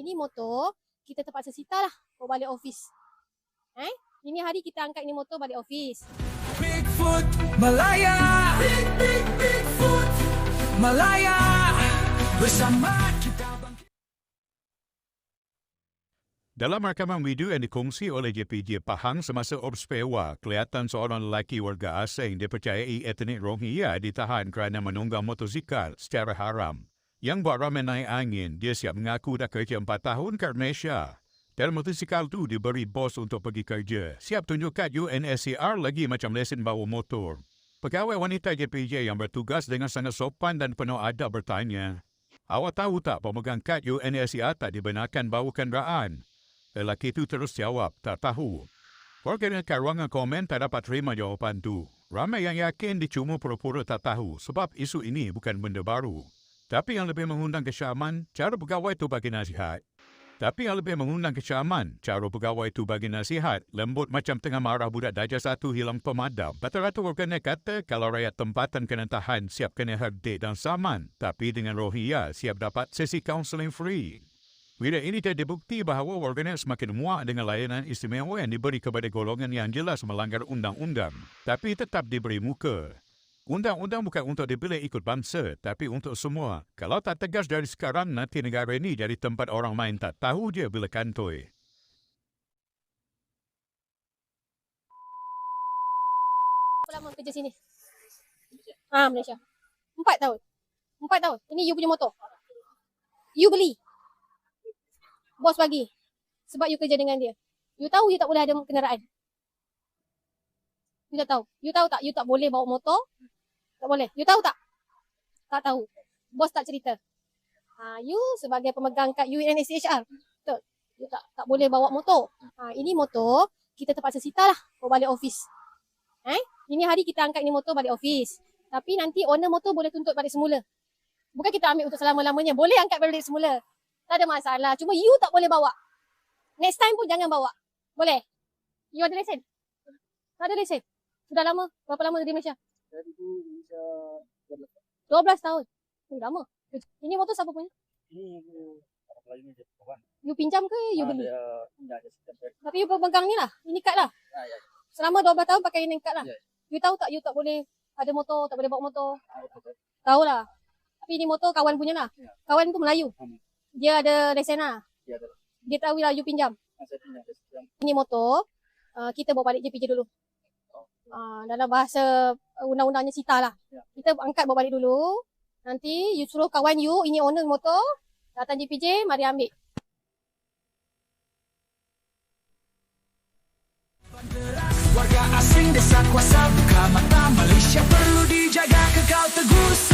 ini motor kita terpaksa sita lah bawa balik office. Eh? Ini hari kita angkat ini motor balik office. Bigfoot Malaya Big, big, Bigfoot Malaya Bersama kita bangkit Dalam rakaman video yang dikongsi oleh JPJ Pahang semasa Ops Pewa, kelihatan seorang lelaki warga asing dipercayai etnik Rohingya ditahan kerana menunggang motosikal secara haram. Yang buat ramai naik angin, dia siap mengaku dah kerja 4 tahun kat Malaysia. Dan motosikal tu diberi bos untuk pergi kerja. Siap tunjuk kad UNSCR lagi macam lesen bawa motor. Pegawai wanita JPJ yang bertugas dengan sangat sopan dan penuh adab bertanya, Awak tahu tak pemegang kad UNSCR tak dibenarkan bawa kenderaan? Lelaki itu terus jawab, tak tahu. Warga kat ruangan komen tak dapat terima jawapan tu. Ramai yang yakin dia cuma pura-pura tak tahu sebab isu ini bukan benda baru. Tapi yang lebih mengundang kesyaman, cara pegawai itu bagi nasihat. Tapi yang lebih mengundang kesyaman, cara pegawai itu bagi nasihat, lembut macam tengah marah budak darjah satu hilang pemadam. Rata-rata warganet kata kalau rakyat tempatan kena tahan, siap kena hadir dan saman. Tapi dengan Rohingya, siap dapat sesi kaunseling free. Bila ini jadi bukti bahawa warganet semakin muak dengan layanan istimewa yang diberi kepada golongan yang jelas melanggar undang-undang, tapi tetap diberi muka. Undang-undang bukan untuk dipilih ikut bangsa, tapi untuk semua. Kalau tak tegas dari sekarang, nanti negara ini jadi tempat orang main tak tahu je bila kantoi. Berapa lama kerja sini? Ah, Malaysia. Empat tahun. Empat tahun. Ini you punya motor. You beli. Bos bagi. Sebab you kerja dengan dia. You tahu you tak boleh ada kenderaan. You tak tahu. You tahu tak you tak boleh bawa motor? Tak boleh. You tahu tak? Tak tahu. Bos tak cerita. Ha, you sebagai pemegang kad UNSCHR. Betul. You tak tak boleh bawa motor. Ha, ini motor kita terpaksa sita lah bawa balik office. Eh? Ini hari kita angkat ni motor balik office. Tapi nanti owner motor boleh tuntut balik semula. Bukan kita ambil untuk selama-lamanya. Boleh angkat balik semula. Tak ada masalah. Cuma you tak boleh bawa. Next time pun jangan bawa. Boleh? You ada lesen? Tak ada lesen? Sudah lama? Berapa lama di Malaysia? Dari tu bisa 12 tahun. Oh, lama. Ini motor siapa punya? ini orang Melayu ni dia kawan. You pinjam ke you Ah, beli? Dia sistem dia. Tapi you pegang ni lah. Ini kad lah. Ah, ya. Selama 12 tahun pakai ini kad lah. Ya. You tahu tak you tak boleh ada motor, tak boleh bawa motor? Ah. Tahu lah. Tapi ini motor kawan punya lah. Ya. Kawan tu Melayu. Hmm. Dia ada lesen lah. Dia ada. Dia tahu lah you pinjam. Sistem. Ini motor, uh, kita bawa balik JPJ dulu uh, dalam bahasa undang-undangnya cita lah. Ya. Kita angkat bawa balik dulu. Nanti you suruh kawan you, ini owner motor. Datang JPJ, mari ambil. Warga asing desa kuasa buka mata Malaysia perlu dijaga kekal teguh